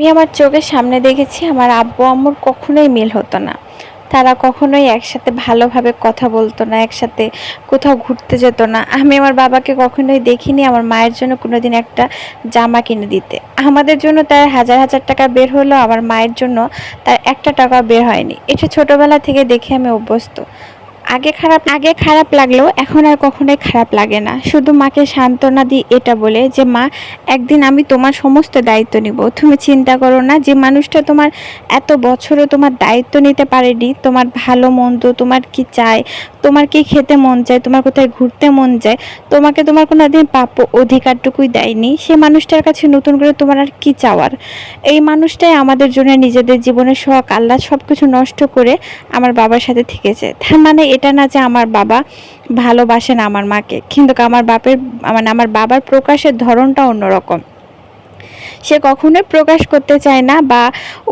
আমি আমার চোখের সামনে দেখেছি আমার আব্বু আম্মুর কখনোই মিল হতো না। তারা কখনোই একসাথে ভালোভাবে কথা বলতো না, একসাথে কোথাও ঘুরতে যেত না। আমি আমার বাবাকে কখনোই দেখিনি, আমার মায়ের জন্য কোনোদিন একটা জামা কিনে দিতে। আমাদের জন্য তার হাজার হাজার টাকা বের হলো, আমার মায়ের জন্য তার একটা টাকা বের হয়নি। এটা ছোটোবেলা থেকে দেখে আমি অভ্যস্ত। আগে খারাপ আগে খারাপ লাগলেও এখন আর কখনোই খারাপ লাগে না। শুধু মাকে সান্ত্বনা দিই এটা বলে যে, মা, একদিন আমি তোমার সমস্ত দায়িত্ব নিব। তুমি চিন্তা করো না যে, মানুষটা তোমার এত বছরও তোমার দায়িত্ব নিতে পারেনি। তোমার ভালো মন্দ, তোমার কি চায় তোমার কি খেতে মন চায়? তোমার কোথায় ঘুরতে মন চায়? তোমাকে তোমার কোনো দিন প্রাপ্য অধিকারটুকুই দেয়নি। সে মানুষটার কাছে নতুন করে তোমার আর কি চাওয়ার? এই মানুষটাই আমাদের জন্য নিজেদের জীবনের শখ আল্লাহ সব কিছু নষ্ট করে আমার বাবার সাথে থেকেছে। তার মানে এটা না যে আমার বাবা ভালোবাসেন আমার মাকে। কিন্তু আমার বাপের মানে আমার বাবার প্রকাশের ধরনটা অন্যরকম। সে কখনোই প্রকাশ করতে চায় না বা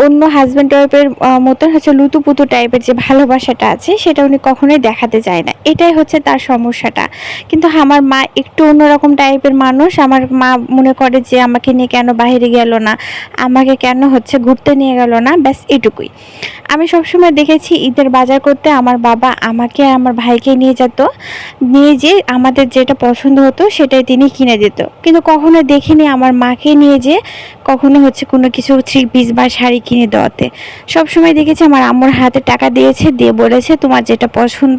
অন্য হাজব্যান্ড টাইপের মতন হচ্ছে লুতুপুতু টাইপের যে ভালোবাসাটা আছে, সেটা উনি কখনোই দেখাতে চায় না। এটাই হচ্ছে তার সমস্যাটা। কিন্তু আমার মা একটু অন্যরকম টাইপের মানুষ। আমার মা মনে করে যে আমাকে নিয়ে কেন বাইরে গেল না, আমাকে কেন হচ্ছে ঘুরতে নিয়ে গেল না, ব্যাস এটুকুই। আমি সবসময় দেখেছি ঈদের বাজার করতে আমার বাবা আমাকে আমার ভাইকে নিয়ে যেত। নিয়ে যে আমাদের যেটা পছন্দ হতো সেটাই তিনি কিনে দিত। কিন্তু কখনো দেখিনি আমার মাকে নিয়ে যে কখনো হচ্ছে কোনো কিছু থ্রি পিস বা শাড়ি কিনে দেওয়াতে। সবসময় দেখেছি আমার আম্মুর হাতে টাকা দিয়েছে, দিয়ে বলেছে, তোমার যেটা পছন্দ,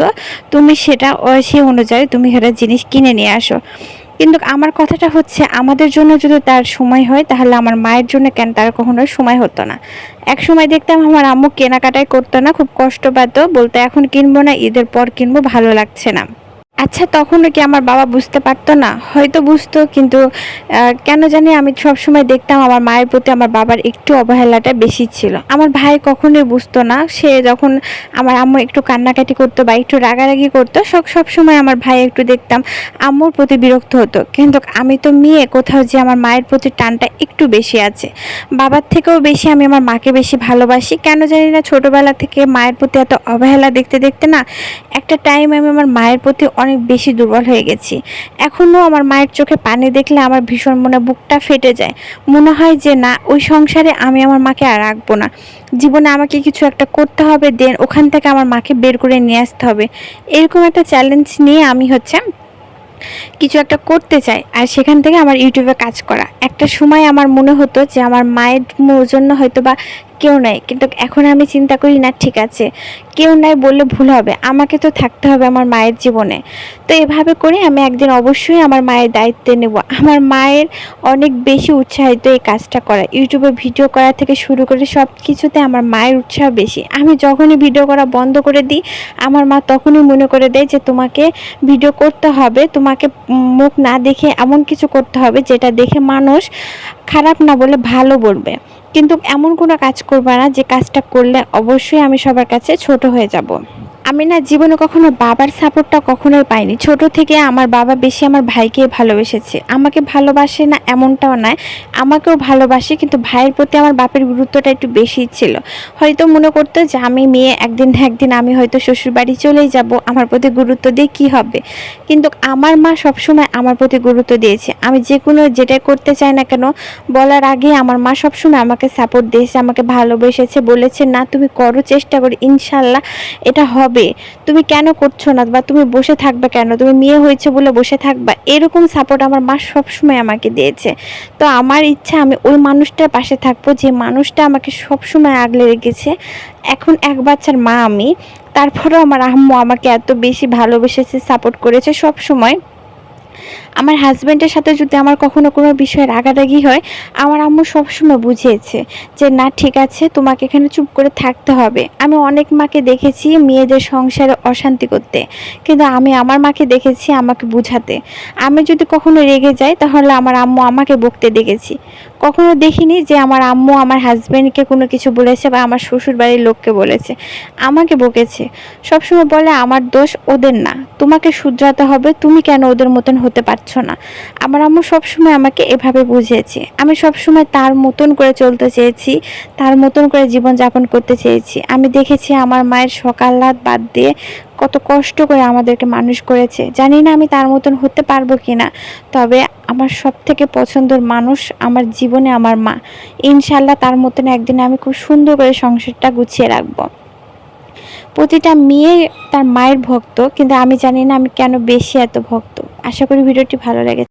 তুমি সেটা সে অনুযায়ী তুমি সেটা জিনিস কিনে নিয়ে আসো। কিন্তু আমার কথাটা হচ্ছে, আমাদের জন্য যদি তার সময় হয়, তাহলে আমার মায়ের জন্য কেন তার কখনো সময় হতো না। এক সময় দেখতাম আমার আম্মু কেনাকাটাই করতো না, খুব কষ্ট পেত বলতো, এখন কিনবো না, ঈদের পর কিনবো, ভালো লাগছে না। আচ্ছা তখনও কি আমার বাবা বুঝতে পারতো না? হয়তো বুঝতো, কিন্তু কেন জানি আমি সব সময় দেখতাম আমার মায়ের প্রতি আমার বাবার একটু অবহেলাটা বেশি ছিল। আমার ভাই কখনোই বুঝতো না। সে যখন আমার আম্মু একটু কান্নাকাটি করতো বা একটু রাগারাগি করতো, সব সব সময় আমার ভাই একটু দেখতাম আম্মুর প্রতি বিরক্ত হতো। কিন্তু আমি তো মেয়ে, কোথাও যে আমার মায়ের প্রতি টানটা একটু বেশি আছে। বাবার থেকেও বেশি আমি আমার মাকে বেশি ভালোবাসি। কেন জানি না ছোটোবেলা থেকে মায়ের প্রতি এত অবহেলা দেখতে দেখতে না, একটা টাইম আমি আমার মায়ের প্রতি অনেক বেশি দুর্বল হয়ে গেছি। এখনও আমার মায়ের চোখে পানি দেখলে আমার ভীষণ মনে বুকটা ফেটে যায়। মনে হয় যে, না, ওই সংসারে আমি আমার মাকে আর রাখব না। জীবনে আমাকে কিছু একটা করতে হবে, দেন ওখান থেকে আমার মাকে বের করে নিয়ে আসতে হবে। এরকম একটা চ্যালেঞ্জ নিয়ে আমি হচ্ছে কিছু একটা করতে চাই আর সেখান থেকে আমার ইউটিউবে কাজ করা। একটা সময় আমার মনে হতো যে, আমার মায়ের জন্য হয়তো বা কেউ নাই। কিন্তু এখন আমি চিন্তা করি, না, ঠিক আছে। কেউ নাই বললে ভুল হবে। আমাকে তো থাকতে হবে আমার মায়ের জীবনে। তো এভাবে করে আমি একদিন অবশ্যই আমার মায়ের দায়িত্বে নেব। আমার মায়ের অনেক বেশি উৎসাহিত এই কাজটা করা। ইউটিউবে ভিডিও করা থেকে শুরু করে সব কিছুতে আমার মায়ের উৎসাহ বেশি। আমি যখনই ভিডিও করা বন্ধ করে দিই, আমার মা তখনই মনে করে দেয় যে, তোমাকে ভিডিও করতে হবে। তোমাকে মুখ না দেখে এমন কিছু করতে হবে যেটা দেখে মানুষ খারাপ না বলে ভালো বলবে। কিন্তু এমন কোনো কাজ করবা না যে কাজটা করলে অবশ্যই আমি সবার কাছে ছোট হয়ে যাব। আমি না জীবনে কখনো বাবার সাপোর্টটা কখনোই পাইনি। ছোট থেকে আমার বাবা বেশি আমার ভাইকে ভালোবেসেছে। আমাকে ভালোবাসে না এমনটাও নয়। আমাকেও ভালোবাসে, কিন্তু ভাইয়ের প্রতি আমার বাপের গুরুত্বটা একটু বেশি ছিল। হয়তো মনে করতো যে আমি মেয়ে, একদিন একদিন আমি হয়তো শ্বশুর বাড়ি চলেই যাব। আমার প্রতি গুরুত্ব দিয়ে কি হবে? কিন্তু আমার মা সবসময় আমার প্রতি গুরুত্ব দিয়েছে। আমি যে কোনো যেটাই করতে চাই না কেন, বলার আগে আমার মা সবসময় আমাকে সাপোর্ট দিয়েছে, আমাকে ভালোবেসেছে, বলেছে, না, তুমি করো, চেষ্টা করো, ইনশাল্লাহ এটা হবে। তুমি কেন করছ না বা তুমি বসে থাকবে কেন? তুমি মেয়ে হয়েছে বলে বসে থাকবা? এরকম সাপোর্ট আমার মা সবসময় আমাকে দিয়েছে। তো আমার ইচ্ছা আমি ওই মানুষটার পাশে থাকব, যে মানুষটা আমাকে সবসময় আগলে রেখেছে। এখন এক বাচ্চার মা আমি, তারপরেও আমার আম্মু আমাকে এত বেশি ভালোবেসেছে সাপোর্ট করেছে সব সময় আমার হাজব্যান্ডের সাথে যদি আমার কখনো কোনো বিষয়ে রাগারাগি হয়, আমার আম্মু সবসময় বুঝিয়েছে যে, না, ঠিক আছে, তোমাকে এখানে চুপ করে থাকতে হবে। আমি অনেক মাকে দেখেছি মেয়েদের সংসারে অশান্তি করতে। কিন্তু আমি আমার মাকে দেখেছি আমাকে বুঝাতে। আমি যদি কখনো রেগে যাই, তাহলে আমার আম্মু আমাকে বকতে দেখেছি। কখনো দেখিনি যে আমার আম্মু আমার হাজব্যান্ডকে কোনো কিছু বলেছে বা আমার শ্বশুর বাড়ির লোককে বলেছে। আমাকে বকেছে। সবসময় বলে, আমার দোষ ওদের না। তোমাকে শুধরাতে হবে। তুমি কেন ওদের মতন হতে পারছ না? আমার আম্মু সবসময় আমাকে এভাবে বুঝিয়েছে। আমি সবসময় তার মতন করে চলতে চেয়েছি, তার মতন করে জীবনযাপন করতে চেয়েছি। আমি দেখেছি আমার মায়ের সকাল রাত বাদ দিয়ে কত কষ্ট করে আমাদেরকে মানুষ করেছে। জানি না আমি তার মতন হতে পারব কি না তবে আমার সব থেকে পছন্দের মানুষ আমার জীবনে আমার মা। ইনশাল্লাহ তার মতন একদিন আমি খুব সুন্দর করে সংসারটা গুছিয়ে রাখব। প্রতিটা মেয়ে তার মায়ের ভক্ত, কিন্তু আমি জানি না আমি কেন বেশি এত ভক্ত। আশা করি ভিডিওটি ভালো লেগেছে।